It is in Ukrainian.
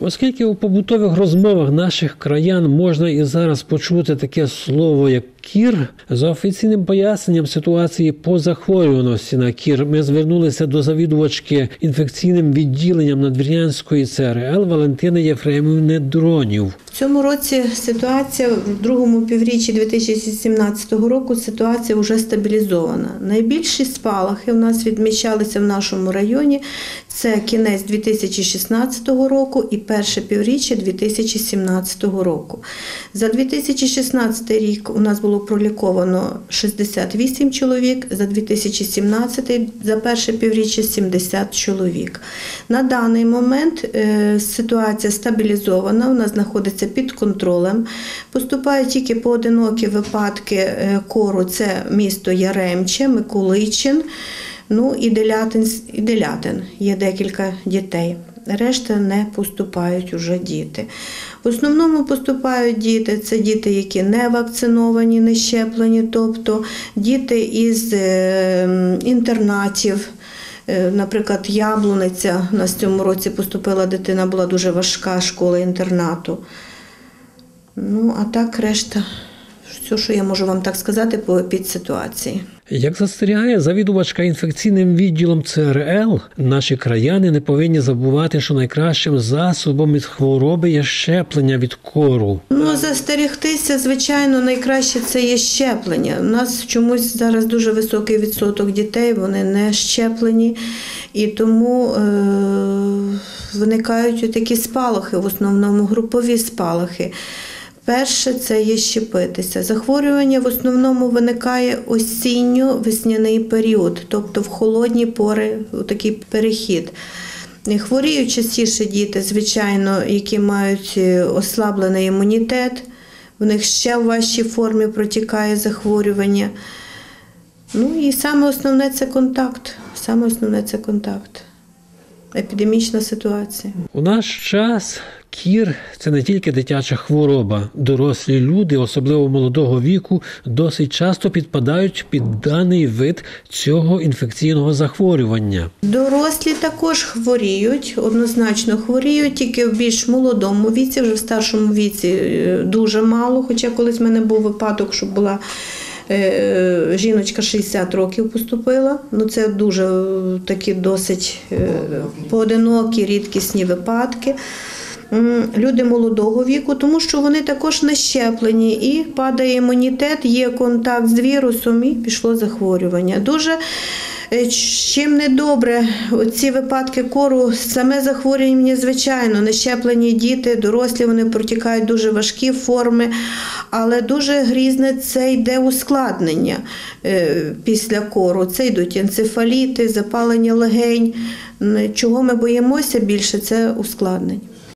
Оскільки у побутових розмовах наших краян можна і зараз почути таке слово як кір, за офіційним поясненням ситуації по захворюваності на кір, ми звернулися до завідувачки інфекційним відділенням Надвірнянської ЦРЛ Валентини Єфремівни Дронів. В цьому році ситуація в другому півріччі 2017 року ситуація вже стабілізована. Найбільші спалахи у нас відмічалися в нашому районі. Це кінець 2016 року і перше півріччя 2017 року. За 2016 рік у нас було проліковано 68 чоловік, за 2017 за перше півріччя 70 чоловік. На даний момент е, ситуація стабілізована, нас знаходиться під контролем. Поступають тільки поодинокі випадки е, кору, це місто Яремче, Миколичин. Ну і Делятин, і Делятин. Є декілька дітей. Решта не поступають уже діти. В основному поступають діти, це діти, які не вакциновані, не щеплені, тобто діти із е, інтернатів. Е, Наприклад, Яблуниця у нас цьому році поступила дитина, була дуже важка школа інтернату. Ну, а так решта, все, що я можу вам так сказати по підситуації. Як застерігає завідувачка інфекційним відділом ЦРЛ, наші краяни не повинні забувати, що найкращим засобом від хвороби є щеплення від кору. Ну, застерігтися, звичайно, найкраще це є щеплення. У нас чомусь зараз дуже високий відсоток дітей, вони не щеплені, і тому е- виникають такі спалахи, в основному групові спалахи. Перше це є щепитися. Захворювання в основному виникає осінньо-весняний період, тобто в холодні пори такий перехід. Хворіють частіше діти, звичайно, які мають е, ослаблений імунітет, в них ще в важчій формі протікає захворювання. Ну і саме основне це контакт. Саме основне це контакт. Епідемічна ситуація. У наш час кір це не тільки дитяча хвороба. Дорослі люди, особливо молодого віку, досить часто підпадають під даний вид цього інфекційного захворювання. Дорослі також хворіють, однозначно хворіють, тільки в більш молодому віці, вже в старшому віці е, дуже мало. Хоча колись в мене був випадок, що була е, жіночка 60 років поступила. Ну це дуже такі досить е, поодинокі, рідкісні випадки. Люди молодого віку, тому що вони також не щеплені і падає імунітет, є контакт з вірусом і пішло захворювання. Дуже е, чим не добре ці випадки кору, саме захворювання, звичайно, нещеплені діти, дорослі вони протікають дуже важкі форми, але дуже грізне це йде ускладнення е, після кору. Це йдуть енцефаліти, запалення легень. Чого ми боїмося більше, це ускладнень.